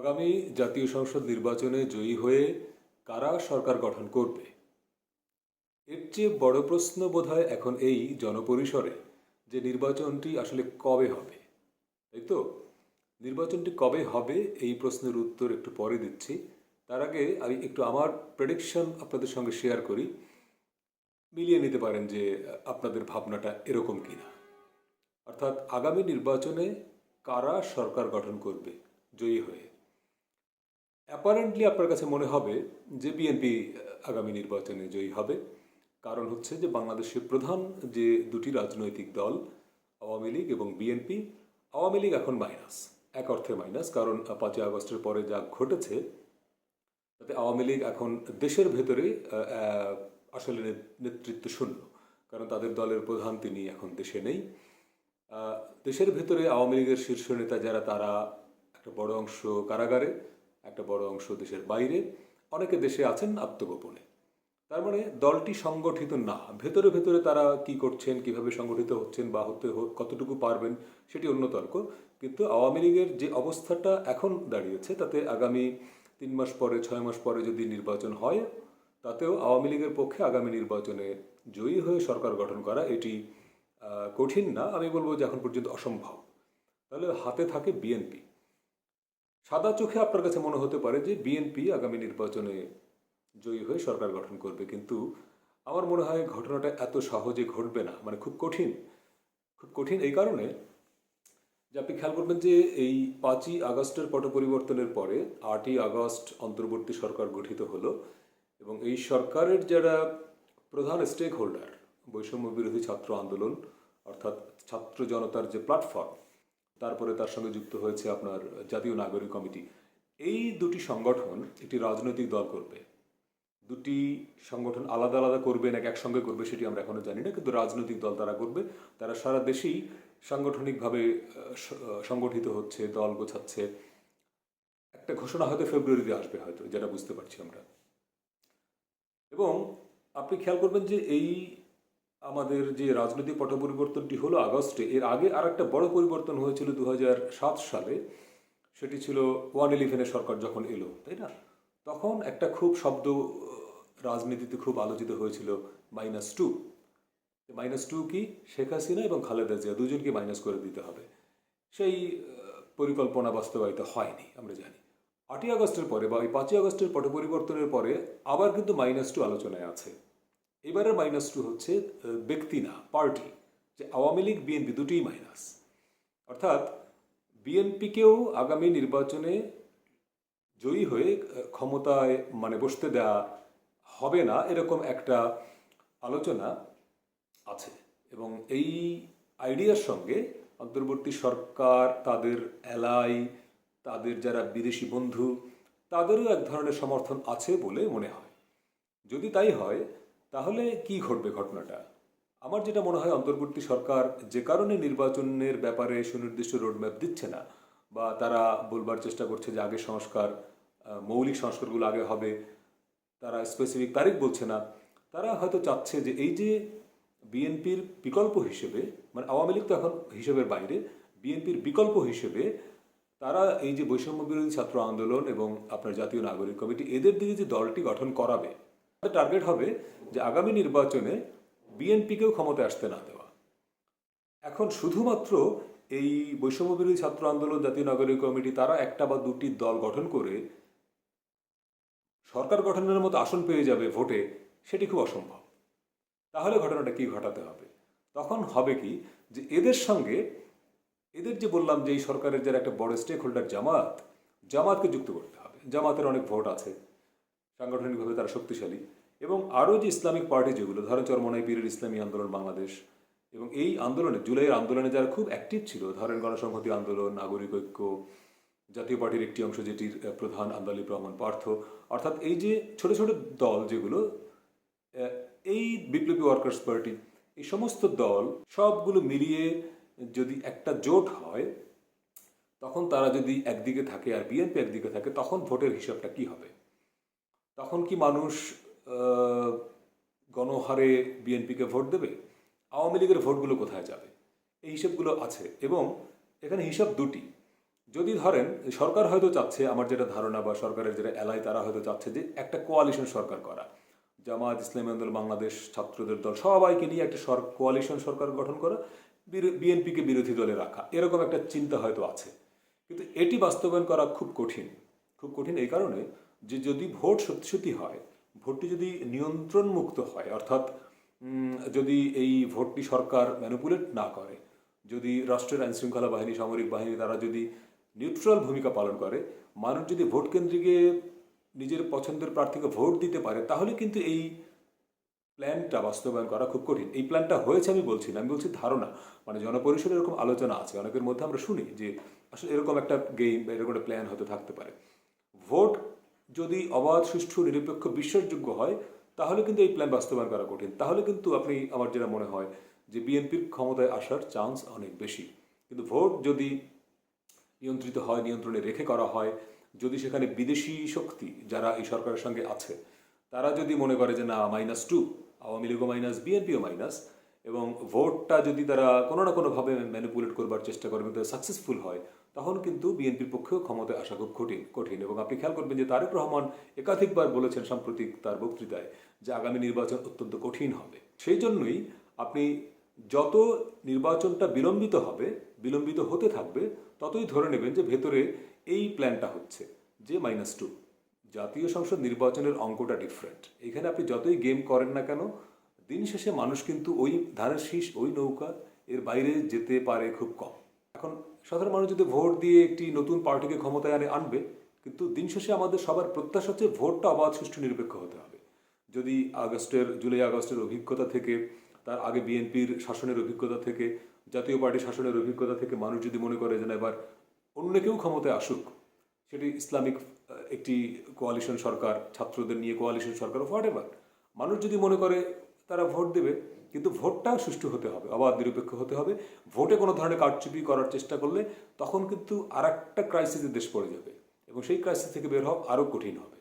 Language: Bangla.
আগামী জাতীয় সংসদ নির্বাচনে জয়ী হয়ে কারা সরকার গঠন করবে? এর চেয়ে বড় প্রশ্ন বোধহয় এখন এই জনপরিসরে যে নির্বাচনটি আসলে কবে হবে। তাই তো? নির্বাচনটি কবে হবে এই প্রশ্নের উত্তর একটু পরে দিচ্ছি। তার আগে আমি একটু আমার প্রেডিকশন আপনাদের সঙ্গে শেয়ার করি। মিলিয়ে নিতে পারেন যে, আপনাদের ভাবনাটা এরকম কি না অর্থাৎ আগামী নির্বাচনে কারা সরকার গঠন করবে, জয়ী হয়ে? অ্যাপারেন্টলি আপনার কাছে মনে হবে যে বিএনপি আগামী নির্বাচনে জয়ী হবে। কারণ হচ্ছে যে বাংলাদেশের প্রধান যে দুটি রাজনৈতিক দল, আওয়ামী লীগ এবং বিএনপি আওয়ামী লীগ এখন মাইনাস এক অর্থে মাইনাস কারণ পাঁচই আগস্টের পরে যা ঘটেছে, তাতে আওয়ামী লীগ এখন দেশের ভেতরে আসলে নেতৃত্ব শূন্য, কারণ তাদের দলের প্রধান তিনি এখন দেশে নেই। দেশের ভেতরে আওয়ামী লীগের শীর্ষ নেতা যারা, তারা একটা বড় অংশ কারাগারে একটা বড় অংশ দেশের বাইরে, অনেকে দেশে আছেন আত্মগোপনে। তার মানে দলটি সংগঠিত না। ভেতরে ভেতরে তারা কি করছেন, কীভাবে সংগঠিত হচ্ছেন বা হতে কতটুকু পারবেন সেটি অন্য তর্ক। কিন্তু আওয়ামী লীগের যে অবস্থাটা এখন দাঁড়িয়েছে, তাতে আগামী তিন মাস পরে, ছয় মাস পরে যদি নির্বাচন হয়, তাতেও আওয়ামী লীগের পক্ষে আগামী নির্বাচনে জয়ী হয়ে সরকার গঠন করা এটি কঠিন না। আমি বলব যে এখন পর্যন্ত অসম্ভব। তাহলে হাতে থাকে বিএনপি। সাদা চোখে আপনার কাছে মনে হতে পারে যে বিএনপি আগামী নির্বাচনে জয়ী হয়ে সরকার গঠন করবে, কিন্তু আমার মনে হয় ঘটনাটা এত সহজে ঘটবে না মানে খুব কঠিন খুব কঠিন এই কারণে যে আপনি খেয়াল করবেন যে এই পাঁচই আগস্টের পট পরিবর্তনের পরে আটই আগস্ট অন্তর্বর্তী সরকার গঠিত হলো এবং এই সরকারের যারা প্রধান স্টেক হোল্ডার বৈষম্য বিরোধী ছাত্র আন্দোলন, অর্থাৎ ছাত্র জনতার যে প্ল্যাটফর্ম তারপরে তার সঙ্গে যুক্ত হয়েছে আপনার জাতীয় নাগরিক কমিটি। এই দুটি সংগঠন একটি রাজনৈতিক দল করবে। দুটি সংগঠন আলাদা আলাদা করবে, নাকি একসঙ্গে করবে সেটি আমরা এখনও জানি না, কিন্তু রাজনৈতিক দল তারা করবে। তারা সারা দেশেই সাংগঠনিকভাবে সংগঠিত হচ্ছে, দল গোছাচ্ছে। একটা ঘোষণা হয়তো ফেব্রুয়ারিতে আসবে হয়তো, যেটা বুঝতে পারছি আমরা। এবং আপনি খেয়াল করবেন যে এই আমাদের যে রাজনৈতিক পট পরিবর্তনটি হলো আগস্টে, এর আগে আর একটা বড় পরিবর্তন হয়েছিল দু সালে। সেটি ছিল ওয়ান ইলেভেনের সরকার যখন এলো, তাই না? তখন একটা খুব শব্দ রাজনীতিতে খুব আলোচিত হয়েছিল মাইনাস টু। মাইনাস টু কি শেখ হাসিনা এবং খালেদা জিয়া, দুজনকে মাইনাস করে দিতে হবে। সেই পরিকল্পনা বাস্তবায়িত হয়নি, আমরা জানি। আটই আগস্টের পরে বা ওই পাঁচই আগস্টের পট পরিবর্তনের পরে আবার কিন্তু মাইনাস টু আলোচনায় আছে। এবারের মাইনাস টু হচ্ছে ব্যক্তি না পার্টি যে আওয়ামী লীগ বিএনপি দুটিই মাইনাস অর্থাৎ বিএনপিকেও আগামী নির্বাচনে জয়ী হয়ে ক্ষমতায় মানে বসতে দেওয়া হবে না, এরকম একটা আলোচনা আছে। এবং এই আইডিয়ার সঙ্গে অন্তর্বর্তী সরকার, তাদের এলাই তাদের যারা বিদেশি বন্ধু, তাদেরও এক ধরনের সমর্থন আছে বলে মনে হয়। যদি তাই হয় তাহলে কি ঘটবে ঘটনাটা? আমার যেটা মনে হয় অন্তর্বর্তী সরকার যে কারণে নির্বাচনের ব্যাপারে সুনির্দিষ্ট রোডম্যাপ দিচ্ছে না বা তারা বলবার চেষ্টা করছে যে আগে সংস্কার মৌলিক সংস্কারগুলো আগে হবে, তারা স্পেসিফিক তারিখ বলছে না, তারা হয়তো চাচ্ছে যে এই যে বিএনপির বিকল্প হিসেবে মানে আওয়ামী লীগ তো এখন হিসেবের বাইরে, বিএনপির বিকল্প হিসেবে তারা এই যে বৈষম্য বিরোধী ছাত্র আন্দোলন এবং আপনার জাতীয় নাগরিক কমিটি, এদের দিকে যে দলটি গঠন করাবে টার্গেট হবে যে আগামী নির্বাচনে বিএনপিকেও ক্ষমতায় আসতে না দেওয়া। এখন শুধুমাত্র এই বৈষম্য বিরোধী ছাত্র আন্দোলন, জাতীয় নাগরিক কমিটি, তারা একটা বা দুটি দল গঠন করে সরকার গঠনের মতো আসন পেয়ে যাবে ভোটে, সেটি খুব অসম্ভব। তাহলে ঘটনাটা কি ঘটাতে হবে? তখন হবে কি যে এদের সঙ্গে এদের যে বললাম যে এই সরকারের যারা একটা বড় স্টেক হোল্ডার জামাত, জামাতকে যুক্ত করতে হবে। জামাতের অনেক ভোট আছে। সাংগঠনিকভাবে তারা শক্তিশালী। এবং আরও যে ইসলামিক পার্টি যেগুলো, ধরেন চরমনাই পীরের ইসলামী আন্দোলন বাংলাদেশ, এবং এই আন্দোলনে, জুলাইয়ের আন্দোলনে যারা খুব অ্যাক্টিভ ছিল, ধরেন গণসংহতি আন্দোলন, নাগরিক ঐক্য, জাতীয় পার্টির একটি অংশ যেটির প্রধান আন্দালিব রহমান পার্থ, অর্থাৎ এই যে ছোট ছোট দল যেগুলো এই বিপ্লবী ওয়ার্কার্স পার্টি এই সমস্ত দল সবগুলো মিলিয়ে যদি একটা জোট হয়, তখন তারা যদি একদিকে থাকে আর বিএনপি একদিকে থাকে, তখন ভোটের হিসাবটা কি হবে? তখন কি মানুষ গণহারে বিএনপিকে ভোট দেবে? আওয়ামী লীগের ভোটগুলো কোথায় যাবে? এই হিসাবগুলো আছে এবং এখানে হিসাব দুটি। যদি ধরেন, সরকার হয়তো চাচ্ছে, আমার যেটা ধারণা বা সরকারের যেটা এলাই তারা হয়তো চাচ্ছে যে একটা কোয়ালিশন সরকার করা। জামাত ইসলামী আন্দোলন, বাংলাদেশ ছাত্রদের দল, সবাইকে নিয়ে একটা সর কোয়ালিশন সরকার গঠন করা বিএনপিকে বিরোধী দলে রাখা। এরকম একটা চিন্তা হয়তো আছে। কিন্তু এটি বাস্তবায়ন করা খুব কঠিন। খুব কঠিন এই কারণে যে যদি ভোট সত্যি সত্যি হয়, ভোটটি যদি নিয়ন্ত্রণ মুক্ত হয়, অর্থাৎ যদি এই ভোটটি সরকার ম্যানুপুলেট না করে, যদি রাষ্ট্রের আইন শৃঙ্খলা বাহিনী, সামরিক বাহিনী, তারা যদি নিউট্রাল ভূমিকা পালন করে, মানুষ যদি ভোট কেন্দ্রিকে নিজের পছন্দের প্রার্থীকে ভোট দিতে পারে, তাহলে কিন্তু এই প্ল্যানটা বাস্তবায়ন করা খুব কঠিন। এই প্ল্যানটা হয়েছে আমি বলছি না, আমি বলছি ধারণা। মানে জনপরিষদের এরকম আলোচনা আছে, অনেকের মধ্যে আমরা শুনি যে আসলে এরকম একটা গেম বা এরকম একটা প্ল্যান হয়তো থাকতে পারে। ভোট যদি অবাধ, সুষ্ঠু, নিরপেক্ষ, বিশ্বাসযোগ্য হয়, তাহলে কিন্তু এই প্ল্যান বাস্তবায়ন করা কঠিন। তাহলে কিন্তু আপনি, আমার যেটা মনে হয়, যে বিএনপির ক্ষমতায় আসার চান্স অনেক বেশি। কিন্তু ভোট যদি নিয়ন্ত্রিত হয়, নিয়ন্ত্রণে রেখে করা হয়, যদি সেখানে বিদেশি শক্তি যারা এই সরকারের সঙ্গে আছে, তারা যদি মনে করে যে না মাইনাস টু আওয়ামী লীগও মাইনাস বিএনপিও মাইনাস এবং ভোটটা যদি তারা কোনো না কোনোভাবে ম্যানিপুলেট করবার চেষ্টা করে কিন্তু সাকসেসফুল হয়, তখন কিন্তু বিএনপির পক্ষেও ক্ষমতায় আসা খুব কঠিন কঠিন। এবং আপনি খেয়াল করবেন যে তারেক রহমান একাধিকবার বলেছেন সাম্প্রতিক তার বক্তৃতায় যে আগামী নির্বাচন অত্যন্ত কঠিন হবে। সেই জন্যই আপনি যত নির্বাচনটা বিলম্বিত হবে, বিলম্বিত হতে থাকবে, ততই ধরে নেবেন যে ভেতরে এই প্ল্যানটা হচ্ছে, যে মাইনাস টু জাতীয় সংসদ নির্বাচনের অঙ্কটা ডিফারেন্ট এখানে আপনি যতই গেম করেন না কেন দিন শেষে মানুষ কিন্তু ওই ধানের শীষ, ওই নৌকা এর বাইরে যেতে পারে খুব কম। এখন সাধারণ মানুষ যদি ভোট দিয়ে একটি নতুন পার্টিকে ক্ষমতায় আনে, আনবে, কিন্তু দিন শেষে আমাদের সবার প্রত্যাশা হচ্ছে ভোটটা অবাধ, সুষ্ঠু, নিরপেক্ষ হতে হবে। যদি আগস্টের, জুলাই আগস্টের অভিজ্ঞতা থেকে, তার আগে বিএনপির শাসনের অভিজ্ঞতা থেকে, জাতীয় পার্টির শাসনের অভিজ্ঞতা থেকে মানুষ যদি মনে করে যে না, এবার অন্য কেউ ক্ষমতায় আসুক, সেটি ইসলামিক একটি কোয়ালিশন সরকার, ছাত্রদের নিয়ে কোয়ালিশন সরকার হোয়াট এভার মানুষ যদি মনে করে তারা ভোট দেবে, কিন্তু ভোটটাও সুষ্ঠু হতে হবে, অবাধ নিরপেক্ষ হতে হবে। ভোটে কোনো ধরনের কারচুপি করার চেষ্টা করলে তখন কিন্তু আর একটা ক্রাইসিসে দেশ পড়ে যাবে এবং সেই ক্রাইসিস থেকে বের হওয়া আরও কঠিন হবে।